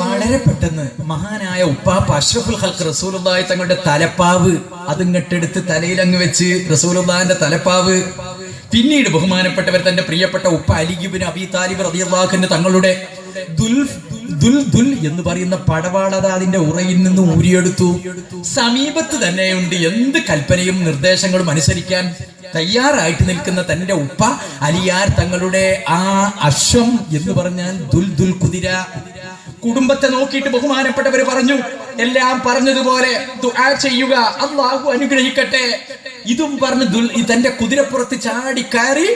വളരെ പെട്ടെന്ന് മഹാനായ ഉപ്പാപ്പ അഷ്റഫുൽ ഹൽക്ക് റസൂലുള്ളാഹി തങ്ങളുടെ തലപ്പാവ് അതിങ്ങട്ടെടുത്ത് തലയിൽ അങ്ങ് വെച്ച് റസൂലുള്ളാഹിന്റെ തലപ്പാവ്. പിന്നീട് ബഹുമാനപ്പെട്ടവർ തന്റെ പ്രിയപ്പെട്ട ഉപ്പ അലിഗിബിൻ അബി താലിബ് റളിയല്ലാഹുവിന്റെ തങ്ങളുടെ ദുൽ ദുൽ എന്ന് പറയുന്ന പടവാളത അതിന്റെ ഉറയിൽ നിന്ന് ഊരിയെടുത്തു. സമീപത്ത് തന്നെയുണ്ട് എന്ത് കൽപ്പനയും നിർദ്ദേശങ്ങളും അനുസരിക്കാൻ തയ്യാറായിട്ട് നിൽക്കുന്ന തന്റെ ഉപ്പ അലിയാർ തങ്ങളുടെ ആ അശ്വം എന്ന് പറഞ്ഞാൽ ദുൽ ദുൽ കുതിര. കുടുംബത്തെ നോക്കിയിട്ട് ബഹുമാനപ്പെട്ടവർ പറഞ്ഞു എല്ലാം പറഞ്ഞതുപോലെ ദുആ ചെയ്യുക അള്ളാഹു അനുഗ്രഹിക്കട്ടെ. ഇതും പറഞ്ഞ് തന്റെ കുതിരപ്പുറത്ത് ചാടി കയറി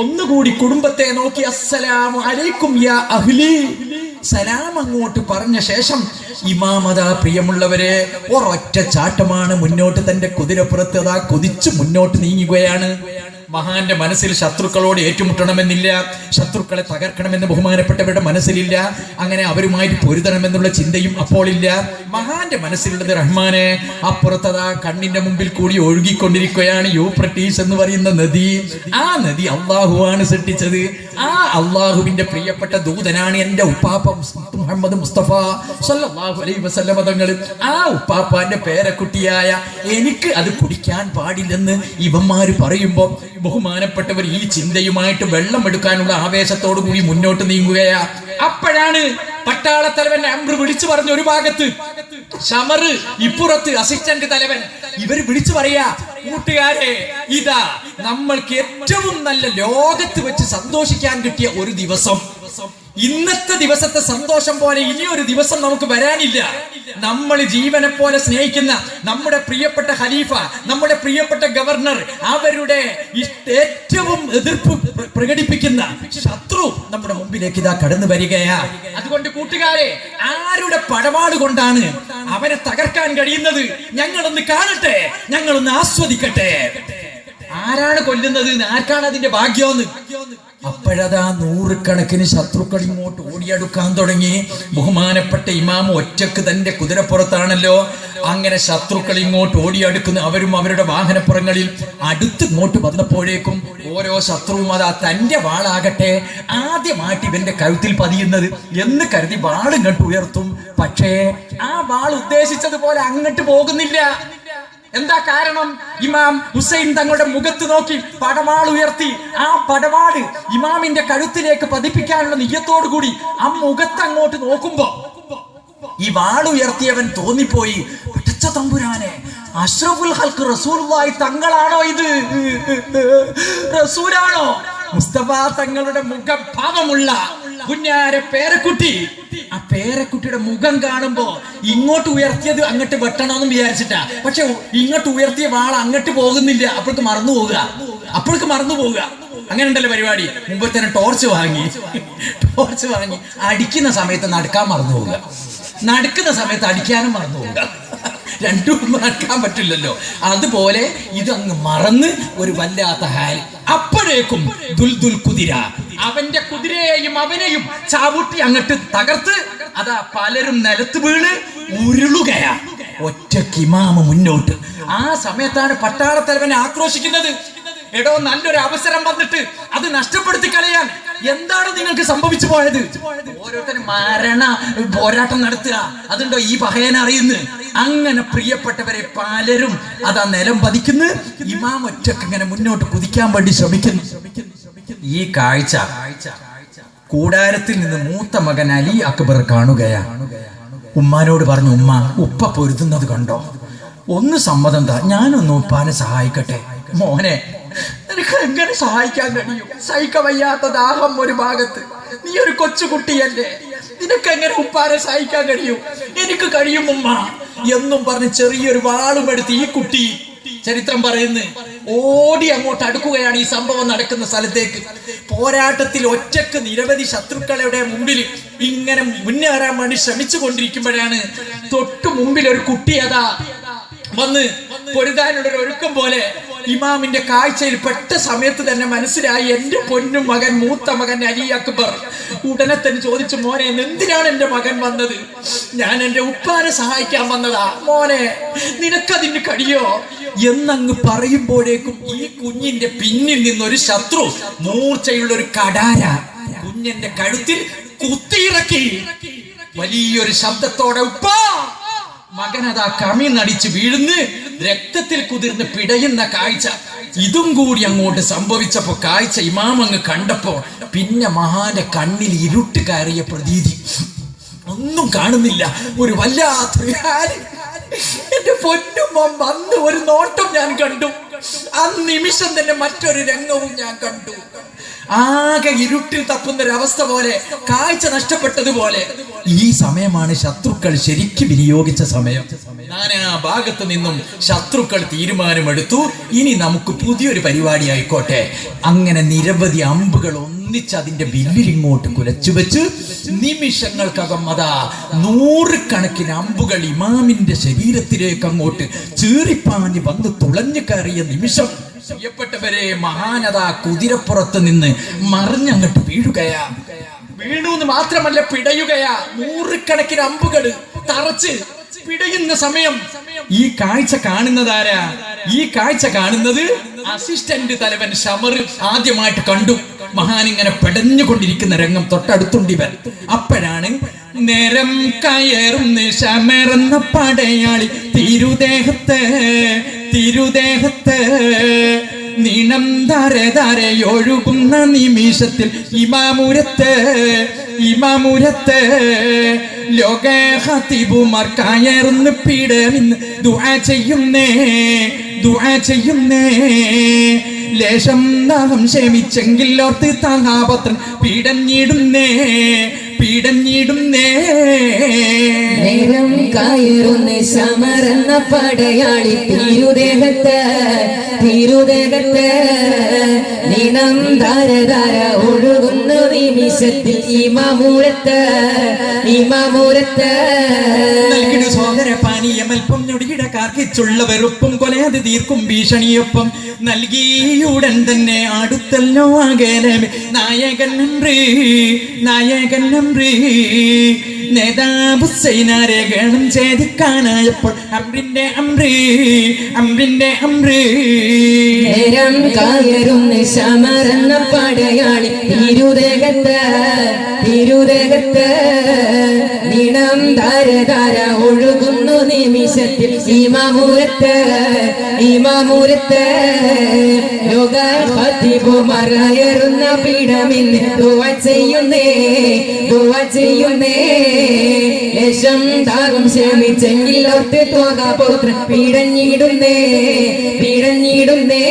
ഒന്നുകൂടി കുടുംബത്തെ നോക്കി അസ്സലാമു അലൈക്കും യാ അഹ്ലി. സലാം അങ്ങോട്ട് പറഞ്ഞ ശേഷം ഇമാമത പ്രിയമുള്ളവരെ ഒരൊറ്റ ചാട്ടമാണ് മുന്നോട്ട് തന്റെ കുതിരപ്പുറത്ത് അതാ കുതിച്ചു മുന്നോട്ട് നീങ്ങുകയാണ്. മഹാന്റെ മനസ്സിൽ ശത്രുക്കളോട് ഏറ്റുമുട്ടണമെന്നില്ല ശത്രുക്കളെ തകർക്കണമെന്ന് ബഹുമാനപ്പെട്ടവരുടെ മനസ്സിലില്ല അങ്ങനെ അവരുമായിട്ട് പൊരുതണമെന്നുള്ള ചിന്തയും അപ്പോളില്ല. മഹാന്റെ മനസ്സിലുള്ളത് റഹ്മാനെ അപ്പുറത്തതാ കണ്ണിന്റെ മുമ്പിൽ കൂടി ഒഴുകിക്കൊണ്ടിരിക്കുകയാണ് യൂപ്രട്ടീസ് എന്ന് പറയുന്ന നദി. ആ നദി അള്ളാഹുവാണ് സൃഷ്ടിച്ചത്. ആ അള്ളാഹുവിന്റെ പ്രിയപ്പെട്ട ദൂതനാണ് എന്റെ ഉപ്പാപ്പ മുഹമ്മദ് മുസ്തഫ സല്ലല്ലാഹു അലൈഹി വസല്ലമ തങ്ങൾ. ആ ഉപ്പാപ്പാന്റെ പേരക്കുട്ടിയായ എനിക്ക് അത് കുടിക്കാൻ പാടില്ലെന്ന് ഇവന്മാര് പറയുമ്പോ ബഹുമാനപ്പെട്ടവർ ഈ ചിന്തയുമായിട്ട് വെള്ളം എടുക്കാനുള്ള ആവേശത്തോടു കൂടി മുന്നോട്ട് നീങ്ങുകയാ. അപ്പോഴാണ് പട്ടാളത്തലവൻ അമ്ര വിളിച്ചു പറഞ്ഞ ഒരു ഭാഗത്ത് ഷമറ് ഇപ്പുറത്ത് അസിസ്റ്റന്റ് തലവൻ. ഇവർ വിളിച്ചു പറയാ കൂട്ടുകാരെ ഇതാ നമ്മൾക്ക് ഏറ്റവും നല്ല ലോകത്ത് വെച്ച് സന്തോഷിക്കാൻ കിട്ടിയ ഒരു ദിവസം. ഇന്നത്തെ ദിവസത്തെ സന്തോഷം പോലെ ഇനിയൊരു ദിവസം നമുക്ക് വരാനില്ല. നമ്മൾ ജീവനെ പോലെ സ്നേഹിക്കുന്ന നമ്മുടെ പ്രിയപ്പെട്ട ഖലീഫ നമ്മുടെ പ്രിയപ്പെട്ട ഗവർണർ അവരുടെ ഏറ്റവും എതിർപ്പ് പ്ര- പ്രകടിപ്പിക്കുന്ന ശത്രു നമ്മുടെ മുമ്പിലേക്ക് ഇതാ കടന്നു വരികയാ. അതുകൊണ്ട് കൂട്ടുകാരെ ആരുടെ പടപാട് കൊണ്ടാണ് അവനെ തകർക്കാൻ കഴിയുന്നത്? ഞങ്ങളൊന്ന് കാണട്ടെ ഞങ്ങളൊന്ന് ആസ്വദിക്കട്ടെ. ആരാണ് കൊല്ലുന്നത്? ആർക്കാണ് അതിന്റെ ഭാഗ്യമെന്ന്? അപ്പോഴതാ നൂറുകണക്കിന് ശത്രുക്കൾ ഇങ്ങോട്ട് ഓടിയെടുക്കാൻ തുടങ്ങി. ബഹുമാനപ്പെട്ട ഇമാം ഒറ്റയ്ക്ക് തന്റെ കുതിരപ്പുറത്താണല്ലോ. അങ്ങനെ ശത്രുക്കൾ ഇങ്ങോട്ട് ഓടിയെടുക്കുന്നു. അവരും അവരുടെ വാഹനപ്പുറങ്ങളിൽ അടുത്ത് ഇങ്ങോട്ട് വന്നപ്പോഴേക്കും ഓരോ ശത്രുവും അതാ തന്റെ വാളാകട്ടെ ആദ്യമായിട്ട് ഇവന്റെ കഴുത്തിൽ പതിയുന്നത് എന്ന് കരുതി വാൾ ഇങ്ങോട്ട് ഉയർത്തും. പക്ഷേ ആ വാൾ ഉദ്ദേശിച്ചതുപോലെ അങ്ങോട്ട് പോകുന്നില്ല. എന്താ കാരണം? ഇമാം ഹുസൈൻ തങ്ങളുടെ മുഖത്ത് നോക്കി പടവാൾ ഉയർത്തി ആ പടവാട് ഇമാമിന്റെ കഴുത്തിലേക്ക് പതിപ്പിക്കാനുള്ള നിയത്തോടു കൂടി ആ മുഖത്ത് അങ്ങോട്ട് നോക്കുമ്പോ ഈ വാളുയർത്തിയവൻ തോന്നിപ്പോയി. പടച്ച തമ്പുരാനെ അഷ്റഫുൽ ഹൽക്ക് റസൂലുള്ളാഹി തങ്ങളാണോ ഇത്? റസൂലാണോ? മുസ്തഫ തങ്ങളുടെ മുഖഭാവമുള്ള കുഞ്ഞാര പേരക്കുട്ടി. ആ പേരക്കുട്ടിയുടെ മുഖം കാണുമ്പോ ഇങ്ങോട്ട് ഉയർത്തിയത് അങ്ങോട്ട് വെട്ടണമെന്ന് വിചാരിച്ചിട്ടാ. പക്ഷെ ഇങ്ങോട്ട് ഉയർത്തിയ വാൾ അങ്ങോട്ട് പോകുന്നില്ല. അപ്പോഴേക്ക് മറന്നു പോവുക. അപ്പോഴേക്ക് മറന്നു പോവുക. അങ്ങനെ ഉണ്ടല്ലോ പരിപാടി. മുമ്പ് തന്നെ ടോർച്ച് വാങ്ങി. ടോർച്ച് വാങ്ങി. അടിക്കുന്ന സമയത്ത് നടക്കാൻ മറന്നു പോവുക. നടക്കുന്ന സമയത്ത് അടിക്കാനും മറന്നു പോവുക. രണ്ടും നടക്കാൻ പറ്റില്ലല്ലോ. അതുപോലെ ഇതങ്ങ് മറന്ന് ഒരു വല്ലാത്ത ഹാൽ അപ്പോഴേക്കും ദുൽദുൽ കുതിര. അവന്റെ കുതിരയെയും അവനെയും ചാവൂട്ടി അങ്ങട്ട് തകർത്ത് അതാ പലരും നിലത്ത് വീണ് ഉരുളുകയാ. ഒറ്റ ഇമാമ മുന്നോട്ട്. ആ സമയത്താണ് പട്ടാളത്തലവനെ ആക്രോശിക്കുന്നത്. എടോ നല്ലൊരു അവസരം വന്നിട്ട് അത് നഷ്ടപ്പെടുത്തി കളയാൻ. എന്താണ് നിങ്ങൾക്ക് സംഭവിച്ചു പോയത്? ഓരോരുത്തരും മരണ പോരാട്ടം നടത്തുക. അതുണ്ടോ ഈ പഹയൻ അറിയുന്ന അങ്ങനെ പ്രിയപ്പെട്ടവരെ പലരും അതാ നിലം പതിക്കുന്നു. ഇമാം ഒറ്റയ്ക്ക് ഇങ്ങനെ മുന്നോട്ട് കുതിക്കാൻ വേണ്ടി ശ്രമിക്കുന്നു. ഈ കാഴ്ച കാഴ്ച കൂടാരത്തിൽ നിന്ന് മൂത്ത മകൻ അലി അക്ബർ കാണുകയാണ് ഉമ്മാനോട് പറഞ്ഞു ഉമ്മ ഉപ്പ പൊരുതുന്നത് കണ്ടോ? ഒന്ന് സമ്മതം താ ഞാനൊന്ന് ഉപ്പാനെ സഹായിക്കട്ടെ. മോനെ നിനക്ക് എങ്ങനെ സഹായിക്കാൻ കഴിയും? സഹിക്ക വയ്യാത്ത ദാഹം ഒരു ഭാഗത്ത്. നീ ഒരു കൊച്ചുകുട്ടിയല്ലേ. നിനക്ക് എങ്ങനെ ഉപ്പാനെ സഹായിക്കാൻ കഴിയും? എനിക്ക് കഴിയും ഉമ്മ. എന്നും പറഞ്ഞ് ചെറിയൊരു വാളും എടുത്ത് ഈ കുട്ടി ചരിത്രം പറയുന്നത് ഓടി അങ്ങോട്ട് അടുക്കുകയാണ് ഈ സംഭവം നടക്കുന്ന സ്ഥലത്തേക്ക്. പോരാട്ടത്തിൽ ഒറ്റയ്ക്ക് നിരവധി ശത്രുക്കളുടെ മുമ്പിൽ ഇങ്ങനെ മുന്നേറാൻ വേണ്ടി ശ്രമിച്ചു കൊണ്ടിരിക്കുമ്പോഴാണ് തൊട്ടു മുമ്പിൽ ഒരു കുട്ടി അതാ വന്ന് പൊരുതാനുള്ള ഒരു ഒരുക്കം പോലെ ഇമാമിന്റെ കാഴ്ചയിൽ പെട്ട സമയത്ത് തന്നെ മനസ്സിലായി എന്റെ പൊന്നു മകൻ മൂത്ത മകൻ അലി അക്ബർ. ഉടനെ തന്നെ ചോദിച്ചു മോനെ എന്തിനാണ് എന്റെ മകൻ വന്നത്? ഞാൻ എന്റെ ഉപ്പാനെ സഹായിക്കാൻ വന്നതാ. മോനെ നിനക്കതിന് കഴിയോ? എന്നങ്ങ് പറയുമ്പോഴേക്കും ഈ കുഞ്ഞിന്റെ പിന്നിൽ നിന്നൊരു ശത്രു മൂർച്ചയുള്ള ഒരു കടാര കുഞ്ഞിന്റെ കഴുത്തിൽ കുത്തിയിറക്കി. വലിയൊരു ശബ്ദത്തോടെ ഉപ്പ മകനതാ കമി നടിച്ച് വീഴുന്ന് രക്തത്തിൽ കുതിർന്ന് പിടയുന്ന കാഴ്ച. ഇതും കൂടി അങ്ങോട്ട് സംഭവിച്ചപ്പോ കാഴ്ച ഇമാം അങ്ങ് കണ്ടപ്പോ പിന്നെ മഹാന്റെ കണ്ണിൽ ഇരുട്ട് കയറിയ പ്രതീതി. ഒന്നും കാണുന്നില്ല. ഒരു വല്ലാത്ത. എന്റെ പൊന്നുമോൻ വന്ന് ഒരു നോട്ടം ഞാൻ കണ്ടു. ആ നിമിഷം തന്നെ മറ്റൊരു രംഗവും ഞാൻ കണ്ടു. ആകെ ഇരുട്ടിൽ തപ്പുന്ന ഒരു അവസ്ഥ പോലെ കാഴ്ച നഷ്ടപ്പെട്ടതുപോലെ. ഈ സമയമാണ് ശത്രുക്കൾ ശരിക്കും വിനിയോഗിച്ച സമയം. ഞാൻ ആ ഭാഗത്ത് നിന്നും ശത്രുക്കൾ തീരുമാനമെടുത്തു. ഇനി നമുക്ക് പുതിയൊരു പരിപാടി ആയിക്കോട്ടെ. അങ്ങനെ നിരവധി അമ്പുകൾ ഒന്നിച്ച് അതിന്റെ ബില്ലിലിങ്ങോട്ട് കുലച്ചു വെച്ച് നിമിഷങ്ങൾക്കകം അതാ നൂറുകണക്കിന് അമ്പുകൾ ഇമാമിന്റെ ശരീരത്തിലേക്ക് അങ്ങോട്ട് ചീറിപ്പാഞ്ഞ് വന്ന് തുളഞ്ഞു കയറിയ നിമിഷം പ്രിയപ്പെട്ടവരെ മഹാനത കുതിരപ്പുറത്ത് നിന്ന് മറിഞ്ഞങ്ങോട്ട് വീഴുകയാ. വീണു എന്ന് മാത്രമല്ല പിടയുകയാ. നൂറുകണക്കിന് അമ്പുകൾ തറച്ച് പിടയുന്ന സമയം. ഈ കാഴ്ച കാണുന്നതാരാ? ഈ കാഴ്ച കാണുന്നത് അസിസ്റ്റന്റ് തലവൻ ഷമർ ആദ്യമായിട്ട് കണ്ടു. മഹാൻ ഇങ്ങനെ പെടഞ്ഞുകൊണ്ടിരിക്കുന്ന രംഗം തൊട്ടടുത്തുണ്ടിവൻ. അപ്പോഴാണ് നേരം കയറുന്ന ഷമറെന്ന പടയാളി തിരുദേഹത്ത് തിരുദേഹത്ത് നീണം ധര ധാരയൊഴുകുന്ന നിമിഷത്തിൽ ഇമാമുരത്ത് ഇമാമുരത്ത് ലോക ഹത്തിബുമാർ കയറുന്ന പീഡമിന്ന് ദുആ ചെയ്യുന്നേ ദുആ ചെയ്യുന്നേ. ലേശം ദാഹം ക്ഷമിച്ചെങ്കിൽ ഓർത്ത് താങ്ങാപത്രൻ പീഡഞ്ഞിടുന്നേ പീഡഞ്ഞിടുന്നേ. നേരം കയറുന്ന സമരെന്ന പടയാളി തിരുദേഹത്ത് തിരുദേഹത്ത് നിനം ധാര ധാര ഒഴുകുന്ന നിമിഷത്തിൽ ഇമാമൂരത്ത് ഇമാമൂരത്ത്. നൽകിടു സോദര പാനീയമൽപ്പം ഞൊടിയിട കാർക്കിച്ചുള്ള വെറുപ്പും കൊലയത് തീർക്കും ഭീഷണിയൊപ്പം. നൽകിയുടൻ തന്നെ അടുത്തല്ലോ അകലമേ നായകൻ നമ്രീ നായകൻ നമ്രീ നേതാവ് സൈനാരെ ഗണം ഛേദിക്കാനായപ്പോൾ അമ്രിന്റെ അമ്രീ അമ്രിന്റെ അമ്രീ നേരം കായരും പടയാളി തിരുദേഹത്ത് നിണം തര തര ഒഴുകുന്നു നിമിഷത്തിൽ ഇമാമൂരത്ത് ഇമാമൂരത്ത് ലോക മറയറുന്ന പീഠമിന്ന് ദുവ ചെയ്യുന്നേ ദുവ ചെയ്യുന്നേ. ലേശം താകും ക്ഷമിച്ചെങ്കിൽ ഓർത്ത് തോക പോത്ര പീടഞ്ഞിടുന്നേ പീഡഞ്ഞിടുന്നേ